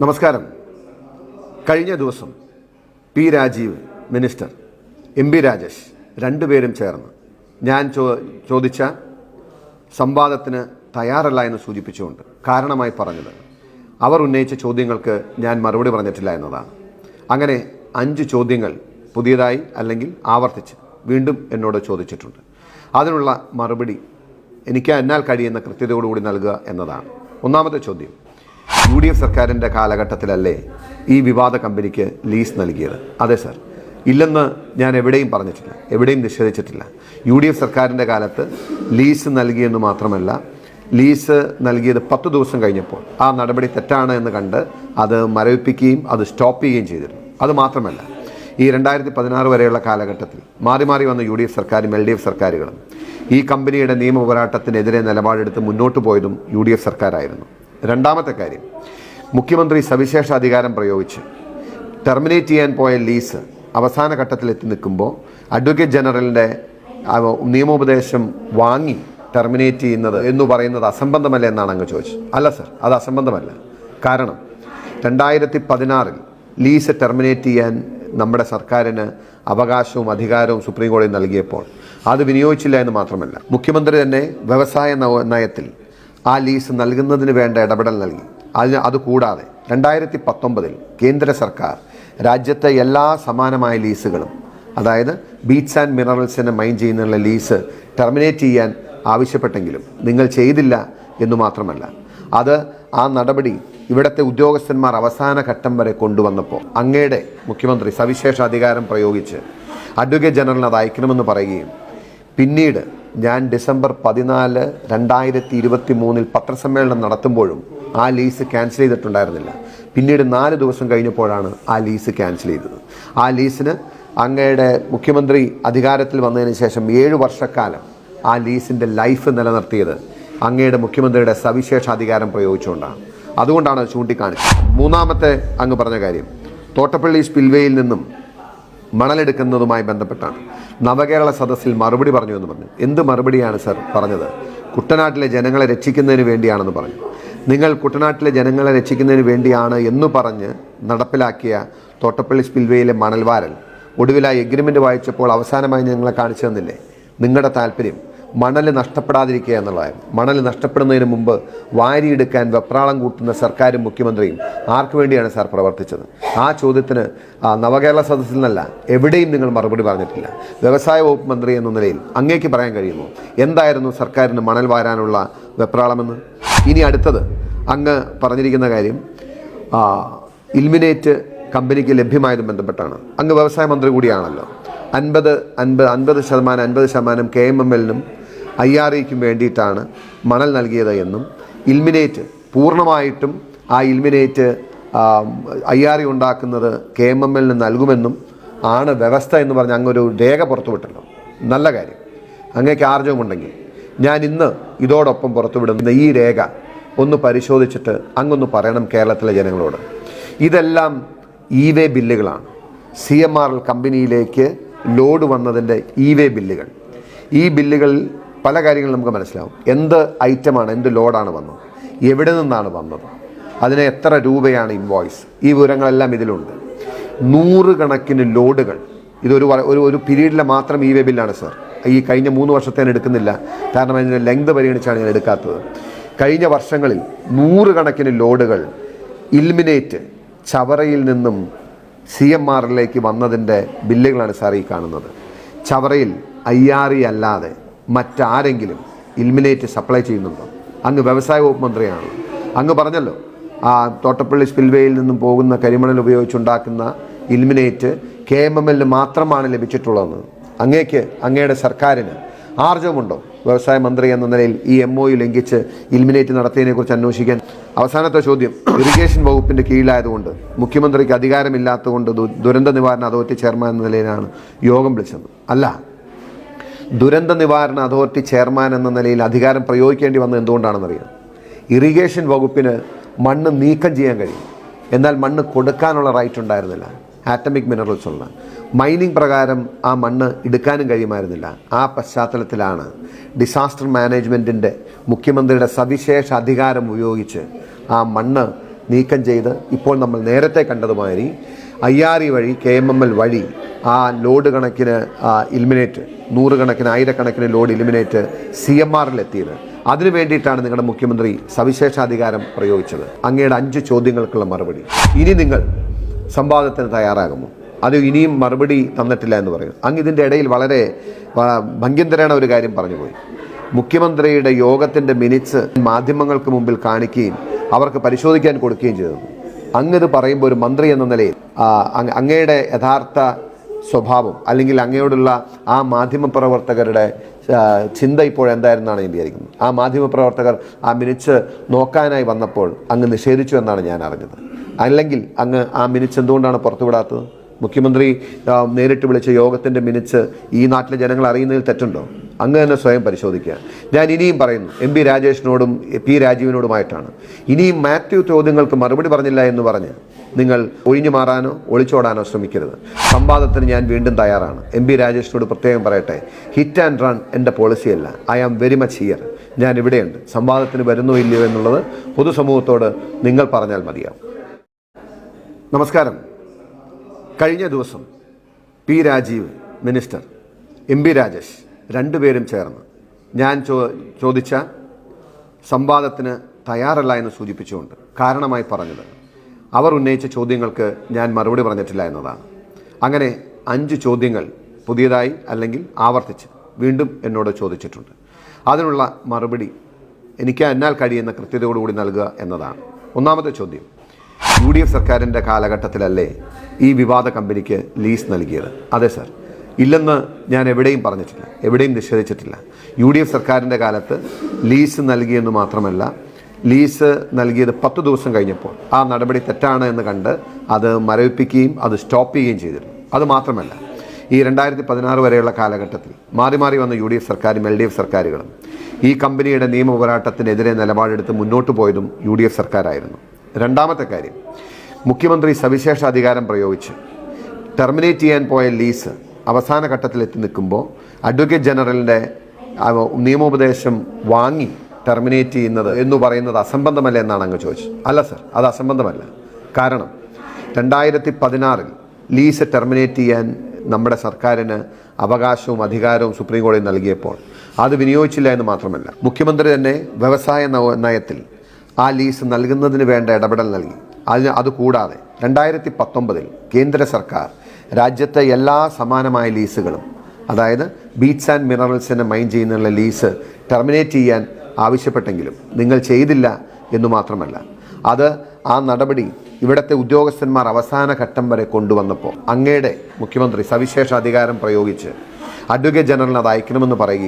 നമസ്കാരം. കഴിഞ്ഞ ദിവസം P Rajeev minister M P Rajesh രണ്ടുപേരും ചേർന്ന് ഞാൻ ചോ ചോദിച്ച സംവാദത്തിന് തയ്യാറല്ല എന്ന് സൂചിപ്പിച്ചുകൊണ്ട് കാരണമായി പറഞ്ഞത് അവർ ഉന്നയിച്ച ചോദ്യങ്ങൾക്ക് ഞാൻ മറുപടി പറഞ്ഞിട്ടില്ല എന്നതാണ്. അങ്ങനെ അഞ്ച് ചോദ്യങ്ങൾ പുതിയതായി അല്ലെങ്കിൽ ആവർത്തിച്ച് വീണ്ടും എന്നോട് ചോദിച്ചിട്ടുണ്ട്. അതിനുള്ള മറുപടി എനിക്ക് എന്നാൽ കഴിയുന്ന കൃത്യതയോടുകൂടി നൽകുക എന്നതാണ്. ഒന്നാമത്തെ ചോദ്യം. യു ഡി എഫ് സർക്കാരിന്റെ കാലഘട്ടത്തിലല്ലേ ഈ വിവാദ കമ്പനിക്ക് ലീസ് നൽകിയത്? അതെ സർ. ഇല്ലെന്ന് ഞാൻ എവിടെയും പറഞ്ഞിട്ടില്ല. എവിടെയും നിഷേധിച്ചിട്ടില്ല. യു ഡി എഫ് സർക്കാരിന്റെ കാലത്ത് ലീസ് നൽകിയെന്ന് മാത്രമല്ല ലീസ് നൽകിയത് പത്ത് ദിവസം കഴിഞ്ഞപ്പോൾ. ആ നടപടി തെറ്റാണ് എന്ന് കണ്ട് അത് മരവിപ്പിക്കുകയും അത് സ്റ്റോപ്പ് ചെയ്യുകയും ചെയ്തിരുന്നു. അത് മാത്രമല്ല ഈ രണ്ടായിരത്തി പതിനാറ് വരെയുള്ള കാലഘട്ടത്തിൽ മാറി മാറി വന്ന യു ഡി എഫ് സർക്കാരും എൽ ഡി എഫ് സർക്കാരുകളും ഈ കമ്പനിയുടെ നിയമ പോരാട്ടത്തിനെതിരെ നിലപാടെടുത്ത് മുന്നോട്ട് പോയതും യു ഡി എഫ് സർക്കാരായിരുന്നു. രണ്ടാമത്തെ കാര്യം മുഖ്യമന്ത്രി സവിശേഷ അധികാരം പ്രയോഗിച്ച് ടെർമിനേറ്റ് ചെയ്യാൻ പോയ ലീസ് അവസാന ഘട്ടത്തിൽ എത്തി നിൽക്കുമ്പോൾ അഡ്വക്കേറ്റ് ജനറലിന്റെ നിയമോപദേശം വാങ്ങി ടെർമിനേറ്റ് ചെയ്യുന്നത് എന്ന് പറയുന്നത് അസംബന്ധമല്ല എന്നാണ് അങ്ങ് ചോദിച്ചത്. അല്ല സർ അത് അസംബന്ധമല്ല. കാരണം രണ്ടായിരത്തി പതിനാറിൽ ലീസ് ടെർമിനേറ്റ് ചെയ്യാൻ നമ്മുടെ സർക്കാരിന് അവകാശവും അധികാരവും സുപ്രീം കോടതി നൽകിയപ്പോൾ അത് വിനിയോഗിച്ചില്ല എന്ന് മാത്രമല്ല. മുഖ്യമന്ത്രി തന്നെ വ്യവസായ നയത്തിൽ ആ ലീസ് നൽകുന്നതിന് വേണ്ട ഇടപെടൽ നൽകി. അതിന് അതുകൂടാതെ രണ്ടായിരത്തി പത്തൊമ്പതിൽ കേന്ദ്ര സർക്കാർ രാജ്യത്തെ എല്ലാ സമാനമായ ലീസുകളും അതായത് ബീറ്റ്സ് ആൻഡ് മിനറൽസിനെ മൈൻ ചെയ്യുന്നുള്ള ലീസ് ടെർമിനേറ്റ് ചെയ്യാൻ ആവശ്യപ്പെട്ടെങ്കിലും നിങ്ങൾ ചെയ്തില്ല എന്ന് മാത്രമല്ല. അത് ആ നടപടി ഇവിടുത്തെ ഉദ്യോഗസ്ഥന്മാർ അവസാന ഘട്ടം വരെ കൊണ്ടുവന്നപ്പോൾ അങ്ങയുടെ മുഖ്യമന്ത്രി സവിശേഷ അധികാരം പ്രയോഗിച്ച് അഡ്വക്കേറ്റ് ജനറലിന് അത് അയക്കണമെന്ന് പറയുകയും പിന്നീട് ഞാൻ ഡിസംബർ പതിനാല് രണ്ടായിരത്തി ഇരുപത്തി മൂന്നിൽ പത്രസമ്മേളനം നടത്തുമ്പോഴും ആ ലീസ് ക്യാൻസൽ ചെയ്തിട്ടുണ്ടായിരുന്നില്ല. പിന്നീട് നാല് ദിവസം കഴിഞ്ഞപ്പോഴാണ് ആ ലീസ് ക്യാൻസൽ ചെയ്തത്. ആ ലീസിന് അങ്ങയുടെ മുഖ്യമന്ത്രി അധികാരത്തിൽ വന്നതിന് ശേഷം ഏഴ് വർഷക്കാലം ആ ലീസിന്റെ ലൈഫ് നിലനിർത്തിയത് അങ്ങയുടെ മുഖ്യമന്ത്രിയുടെ സവിശേഷ അധികാരം പ്രയോഗിച്ചുകൊണ്ടാണ്. അതുകൊണ്ടാണ് അത് ചൂണ്ടിക്കാണിച്ചത്. മൂന്നാമത്തെ അങ്ങ് പറഞ്ഞ കാര്യം തോട്ടപ്പള്ളി സ്പിൽവേയിൽ നിന്നും മണലെടുക്കുന്നതുമായി ബന്ധപ്പെട്ടാണ്. നവകേരള സദസ്സിൽ മറുപടി പറഞ്ഞു എന്ന് പറഞ്ഞു. എന്ത് മറുപടിയാണ് സർ പറഞ്ഞത്? കുട്ടനാട്ടിലെ ജനങ്ങളെ രക്ഷിക്കുന്നതിന് വേണ്ടിയാണെന്ന് പറഞ്ഞു. നിങ്ങൾ കുട്ടനാട്ടിലെ ജനങ്ങളെ രക്ഷിക്കുന്നതിന് വേണ്ടിയാണ് എന്ന് പറഞ്ഞ് നടപ്പിലാക്കിയ തോട്ടപ്പള്ളി സ്പിൽവേയിലെ മണൽവാരൽ ഒടുവിലായി എഗ്രിമെന്റ് വായിച്ചപ്പോൾ അവസാനമായി ഞങ്ങളെ കാണിച്ചു തന്നില്ലേ? നിങ്ങളുടെ താല്പര്യം. മണൽ നഷ്ടപ്പെടാതിരിക്കുക എന്നുള്ളതായിരുന്നു. മണൽ നഷ്ടപ്പെടുന്നതിന് മുമ്പ് വാരിയെടുക്കാൻ വെപ്രാളം കൂട്ടുന്ന സർക്കാരും മുഖ്യമന്ത്രിയും ആർക്കു വേണ്ടിയാണ് സാർ പ്രവർത്തിച്ചത്? ആ ചോദ്യത്തിന് നവകേരള സദസ്സിൽ നിന്നല്ല എവിടെയും നിങ്ങൾ മറുപടി പറഞ്ഞിട്ടില്ല. വ്യവസായ വകുപ്പ് മന്ത്രി എന്ന നിലയിൽ അങ്ങേക്ക് പറയാൻ കഴിയുമോ? എന്തായിരുന്നു സർക്കാരിന് മണൽ വാരാനുള്ള വെപ്രാളമെന്ന്? ഇനി അടുത്തത് അങ്ങ് പറഞ്ഞിരിക്കുന്ന കാര്യം ഇൽമിനേറ്റ് കമ്പനിക്ക് ലഭ്യമായതും ബന്ധപ്പെട്ടാണ്. അങ്ങ് വ്യവസായ മന്ത്രി കൂടിയാണല്ലോ. അൻപത് അൻപത് അൻപത് ശതമാനം അൻപത് ശതമാനം കെ എം എം എല്ലിനും ഐ ആർ ഇക്കും വേണ്ടിയിട്ടാണ് മണൽ നൽകിയത് എന്നും ഇൽമിനേറ്റ് പൂർണമായിട്ടും ആ ഇൽമിനേറ്റ് ഐ ആർ ഇ ഉണ്ടാക്കുന്നത് കെ എം എം എല്ലിന് നൽകുമെന്നും ആണ് വ്യവസ്ഥ എന്ന് പറഞ്ഞ് അങ്ങൊരു രേഖ പുറത്തുവിട്ടല്ലോ നല്ല കാര്യം. അങ്ങേക്ക് ആർജവമുണ്ടെങ്കിൽ ഞാൻ ഇന്ന് ഇതോടൊപ്പം പുറത്തുവിടുന്ന ഈ രേഖ ഒന്ന് പരിശോധിച്ചിട്ട് അങ്ങൊന്ന് പറയണം കേരളത്തിലെ ജനങ്ങളോട്. ഇതെല്ലാം ഇ വേ ബില്ലുകളാണ്. സി എം ആർ എൽ കമ്പനിയിലേക്ക് ലോഡ് വന്നതിന്റെ ഇ വേ ബില്ലുകൾ. ഈ ബില്ലുകളിൽ പല കാര്യങ്ങളും നമുക്ക് മനസ്സിലാവും. എന്ത് ഐറ്റമാണ് എന്ത് ലോഡാണ് വന്നത്? എവിടെ നിന്നാണ് വന്നത്? അതിന് എത്ര രൂപയാണ് ഇൻവോയ്സ് ഈ വിവരങ്ങളെല്ലാം ഇതിലുണ്ട്. നൂറുകണക്കിന് ലോഡുകൾ ഇതൊരു ഒരു ഒരു പീരീഡിലെ മാത്രം ഈ വെബിലാണ് സർ ഈ കഴിഞ്ഞ മൂന്ന് വർഷത്തെ ഞാൻ എടുക്കുന്നില്ല. കാരണം അതിന്റെ ലെങ്ത് പരിഗണിച്ചാണ് ഞാൻ എടുക്കാത്തത്. കഴിഞ്ഞ വർഷങ്ങളിൽ നൂറുകണക്കിന് ലോഡുകൾ ഇൽമിനേറ്റ് ചവറയിൽ നിന്നും സി എം ആറിലേക്ക് വന്നതിന്റെ ബില്ലുകളാണ് സാർ ഈ കാണുന്നത്. ചവറയിൽ ഐ ആർ ഇ അല്ലാതെ മറ്റാരെങ്കിലും ഇൽമിനേറ്റ് സപ്ലൈ ചെയ്യുന്നുണ്ടോ? അങ്ങ് വ്യവസായ വകുപ്പ് മന്ത്രിയാണ് അങ്ങ് പറഞ്ഞല്ലോ ആ തോട്ടപ്പള്ളി സ്പിൽവേയിൽ നിന്നും പോകുന്ന കരിമണൽ ഉപയോഗിച്ചുണ്ടാക്കുന്ന ഇൽമിനേറ്റ് കെ എം എം എല്ലിന് മാത്രമാണ് ലഭിച്ചിട്ടുള്ളതെന്ന്. അങ്ങേക്ക് അങ്ങയുടെ സർക്കാരിന് ആർജവമുണ്ടോ? വ്യവസായ മന്ത്രി എന്ന നിലയിൽ ഈ എം ഒ യു ലംഘിച്ച് ഇൽമിനേറ്റ് നടത്തിയതിനെക്കുറിച്ച് അന്വേഷിക്കാൻ? അവസാനത്തെ ചോദ്യം ഇറിഗേഷൻ വകുപ്പിന്റെ കീഴിലായതുകൊണ്ട് മുഖ്യമന്ത്രിക്ക് അധികാരമില്ലാത്തതുകൊണ്ട് ദുരന്ത നിവാരണ അതോറിറ്റി ചെയർമാൻ എന്ന നിലയിലാണ് യോഗം വിളിച്ചത്. അല്ല ദുരന്ത നിവാരണ അതോറിറ്റി ചെയർമാൻ എന്ന നിലയിൽ അധികാരം പ്രയോഗിക്കേണ്ടി വന്നത് എന്തുകൊണ്ടാണെന്നറിയാം ഇറിഗേഷൻ വകുപ്പിന് മണ്ണ് നീക്കം ചെയ്യാൻ കഴിയും. എന്നാൽ മണ്ണ് കൊടുക്കാനുള്ള റൈറ്റ് ഉണ്ടായിരുന്നില്ല. ആറ്റമിക് മിനറൽസ് ഉള്ള. മൈനിങ് പ്രകാരം ആ മണ്ണ് എടുക്കാനും കഴിയുമായിരുന്നില്ല. ആ പശ്ചാത്തലത്തിലാണ് ഡിസാസ്റ്റർ മാനേജ്മെന്റിന്റെ മുഖ്യമന്ത്രിയുടെ സവിശേഷ അധികാരം ഉപയോഗിച്ച് ആ മണ്ണ് നീക്കം ചെയ്ത് ഇപ്പോൾ നമ്മൾ നേരത്തെ കണ്ടതുമാതിരി ഐ ആർ ഇ വഴി കെ എം എം എൽ വഴി ആ ലോഡ് കണക്കിന് ഇലിമിനേറ്റ് നൂറുകണക്കിന് ആയിരക്കണക്കിന് ലോഡ് ഇലിമിനേറ്റ് സി എം ആറിൽ എത്തിയത് അതിനു വേണ്ടിയിട്ടാണ് നിങ്ങളുടെ മുഖ്യമന്ത്രി സവിശേഷാധികാരം പ്രയോഗിച്ചത്. അങ്ങയുടെ അഞ്ച് ചോദ്യങ്ങൾക്കുള്ള മറുപടി. ഇനി നിങ്ങൾ സംവാദത്തിന് തയ്യാറാകുമോ? അത് ഇനിയും മറുപടി തന്നിട്ടില്ല എന്ന് പറയും. അങ്ങ് ഇതിന്റെ ഇടയിൽ വളരെ ഭംഗ്യന്തരേണ ഒരു കാര്യം പറഞ്ഞു പോയി മുഖ്യമന്ത്രിയുടെ യോഗത്തിന്റെ മിനിറ്റ്സ് മാധ്യമങ്ങൾക്ക് മുമ്പിൽ കാണിക്കുകയും അവർക്ക് പരിശോധിക്കാൻ കൊടുക്കുകയും ചെയ്തു. അങ്ങ് ഇത് പറയുമ്പോൾ ഒരു മന്ത്രി എന്ന നിലയിൽ അങ്ങയുടെ യഥാർത്ഥ സ്വഭാവം അല്ലെങ്കിൽ അങ്ങയോടുള്ള ആ മാധ്യമപ്രവർത്തകരുടെ പ്രവർത്തകരുടെ ചിന്ത ഇപ്പോൾ എന്തായിരുന്നാണ് ഞാൻ വിചാരിക്കുന്നത് ആ മാധ്യമപ്രവർത്തകർ ആ മിനിച്ച് നോക്കാനായി വന്നപ്പോൾ അങ്ങ് നിഷേധിച്ചു എന്നാണ് ഞാൻ അറിഞ്ഞത്. അല്ലെങ്കിൽ അങ്ങ് ആ മിനിച്ച് എന്തുകൊണ്ടാണ് പുറത്തുവിടാത്തത്? മുഖ്യമന്ത്രി നേരിട്ട് വിളിച്ച യോഗത്തിന്റെ മിനിച്ച് ഈ നാട്ടിലെ ജനങ്ങൾ അറിയുന്നതിൽ തെറ്റുണ്ടോ? അങ്ങ് തന്നെ സ്വയം പരിശോധിക്കുക. ഞാൻ ഇനിയും പറയുന്നു എം പി രാജേഷിനോടും പി രാജീവിനോടുമായിട്ടാണ്. ഇനിയും മാത്യു ചോദ്യങ്ങൾക്ക് മറുപടി പറഞ്ഞില്ല എന്ന് പറഞ്ഞ് നിങ്ങൾ ഒഴിഞ്ഞു മാറാനോ ഒളിച്ചോടാനോ ശ്രമിക്കരുത്. സംവാദത്തിന് ഞാൻ വീണ്ടും തയ്യാറാണ്. എം പി രാജേഷിനോട് പ്രത്യേകം പറയട്ടെ ഹിറ്റ് ആൻഡ് റൺ എന്റെ പോളിസിയല്ല I am very much here ഞാൻ ഇവിടെയുണ്ട്. സംവാദത്തിന് വരുന്നോ ഇല്ലയോ എന്നുള്ളത് പൊതുസമൂഹത്തോട് നിങ്ങൾ പറഞ്ഞാൽ മതിയാവും. നമസ്കാരം. കഴിഞ്ഞ ദിവസം P Rajeev minister M P Rajesh രണ്ടുപേരും ചേർന്ന് ഞാൻ ചോ ചോദിച്ച സംവാദത്തിന് തയ്യാറല്ല എന്ന് സൂചിപ്പിച്ചുകൊണ്ട് കാരണമായി പറഞ്ഞത് അവർ ഉന്നയിച്ച ചോദ്യങ്ങൾക്ക് ഞാൻ മറുപടി പറഞ്ഞിട്ടില്ല എന്നതാണ്. അങ്ങനെ അഞ്ച് ചോദ്യങ്ങൾ പുതിയതായി അല്ലെങ്കിൽ ആവർത്തിച്ച് വീണ്ടും എന്നോട് ചോദിച്ചിട്ടുണ്ട്. അതിനുള്ള മറുപടി എനിക്ക് എന്നാൽ കഴിയുന്ന കൃത്യതയോടുകൂടി നൽകുക എന്നതാണ്. ഒന്നാമത്തെ ചോദ്യം. യു ഡി എഫ് സർക്കാരിന്റെ കാലഘട്ടത്തിലല്ലേ ഈ വിവാദ കമ്പനിക്ക് ലീസ് നൽകിയത്? അതെ സർ. ഇല്ലെന്ന് ഞാൻ എവിടെയും പറഞ്ഞിട്ടില്ല. എവിടെയും നിഷേധിച്ചിട്ടില്ല. യു ഡി എഫ് സർക്കാരിന്റെ കാലത്ത് ലീസ് നൽകിയെന്ന് മാത്രമല്ല ലീസ് നൽകിയത് പത്ത് ദിവസം കഴിഞ്ഞപ്പോൾ. ആ നടപടി തെറ്റാണ് എന്ന് കണ്ട് അത് മരവിപ്പിക്കുകയും അത് സ്റ്റോപ്പ് ചെയ്യുകയും ചെയ്തിരുന്നു. അത് മാത്രമല്ല ഈ രണ്ടായിരത്തി പതിനാറ് വരെയുള്ള കാലഘട്ടത്തിൽ മാറി മാറി വന്ന യു ഡി എഫ് സർക്കാരും എൽ ഡി എഫ് സർക്കാരുകളും ഈ കമ്പനിയുടെ നിയമ പോരാട്ടത്തിനെതിരെ നിലപാടെടുത്ത് മുന്നോട്ട് പോയതും യു ഡി എഫ് സർക്കാരായിരുന്നു. രണ്ടാമത്തെ കാര്യം മുഖ്യമന്ത്രി സവിശേഷ അധികാരം പ്രയോഗിച്ച് ടെർമിനേറ്റ് ചെയ്യാൻ പോയ ലീസ് അവസാന ഘട്ടത്തിൽ എത്തി നിൽക്കുമ്പോൾ അഡ്വക്കേറ്റ് ജനറലിന്റെ നിയമോപദേശം വാങ്ങി ടെർമിനേറ്റ് ചെയ്യുന്നത് എന്ന് പറയുന്നത് അസംബന്ധമല്ല എന്നാണ് അങ്ങ് ചോദിച്ചത്. അല്ല സർ അത് അസംബന്ധമല്ല. കാരണം രണ്ടായിരത്തി പതിനാറിൽ ലീസ് ടെർമിനേറ്റ് ചെയ്യാൻ നമ്മുടെ സർക്കാരിന് അവകാശവും അധികാരവും സുപ്രീം കോടതി നൽകിയപ്പോൾ അത് വിനിയോഗിച്ചില്ല എന്ന് മാത്രമല്ല മുഖ്യമന്ത്രി തന്നെ വ്യവസായ നയത്തിൽ ആ ലീസ് നൽകുന്നതിന് വേണ്ട ഇടപെടൽ നൽകി. അതിന് അതുകൂടാതെ രണ്ടായിരത്തി പത്തൊമ്പതിൽ കേന്ദ്ര സർക്കാർ രാജ്യത്തെ എല്ലാ സമാനമായ ലീസുകളും അതായത് ബീറ്റ്സ് ആൻഡ് മിനറൽസിനെ മൈൻ ചെയ്യുന്നുള്ള ലീസ് ടെർമിനേറ്റ് ചെയ്യാൻ ആവശ്യപ്പെട്ടെങ്കിലും നിങ്ങൾ ചെയ്തില്ല എന്നു മാത്രമല്ല. അത് ആ നടപടി ഇവിടുത്തെ ഉദ്യോഗസ്ഥന്മാർ അവസാന ഘട്ടം വരെ കൊണ്ടുവന്നപ്പോൾ അങ്ങയുടെ മുഖ്യമന്ത്രി സവിശേഷ അധികാരം പ്രയോഗിച്ച് അഡ്വക്കേറ്റ് ജനറലിന് അത് അയക്കണമെന്ന് പറയുകയും